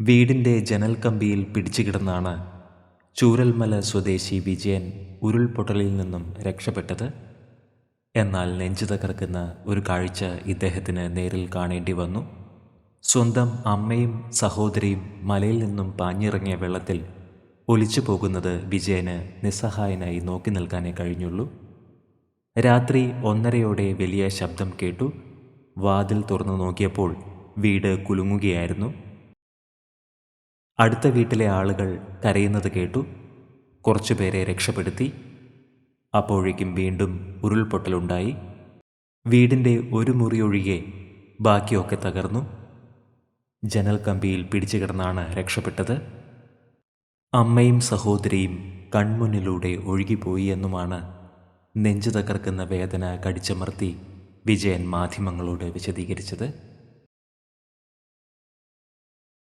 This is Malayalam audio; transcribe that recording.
വീടിന്റെ ജനൽ കമ്പിയിൽ പിടിച്ചുകിടന്നാണ് ചൂരൽമല സ്വദേശി വിജയൻ ഉരുൾപൊട്ടലിൽ നിന്നും രക്ഷപ്പെട്ടത്. എന്നാൽ നെഞ്ചു തകർക്കുന്ന ഒരു കാഴ്ച ഇദ്ദേഹത്തിന് നേരിൽ കാണേണ്ടി വന്നു. സ്വന്തം അമ്മയും സഹോദരിയും മലയിൽ നിന്നും പാഞ്ഞിറങ്ങിയ വെള്ളത്തിൽ ഒലിച്ചു പോകുന്നത് വിജയന് നിസ്സഹായനായി നോക്കി നിൽക്കാനേ കഴിഞ്ഞുള്ളൂ. രാത്രി ഒന്നരയോടെ വലിയ ശബ്ദം കേട്ടു. വാതിൽ തുറന്നു നോക്കിയപ്പോൾ വീട് കുലുങ്ങുകയായിരുന്നു. അടുത്ത വീട്ടിലെ ആളുകൾ കരയുന്നത് കേട്ടു. കുറച്ചുപേരെ രക്ഷപ്പെടുത്തി. അപ്പോഴേക്കും വീണ്ടും ഉരുൾപൊട്ടലുണ്ടായി. വീടിന്റെ ഒരു മുറി ബാക്കിയൊക്കെ തകർന്നു. ജനൽ കമ്പിയിൽ പിടിച്ചു കിടന്നാണ് രക്ഷപ്പെട്ടത്. അമ്മയും സഹോദരിയും കൺമുന്നിലൂടെ ഒഴുകിപ്പോയി എന്നുമാണ് നെഞ്ചു തകർക്കുന്ന വേദന കടിച്ചമർത്തി വിജയൻ മാധ്യമങ്ങളോട് വിശദീകരിച്ചത്.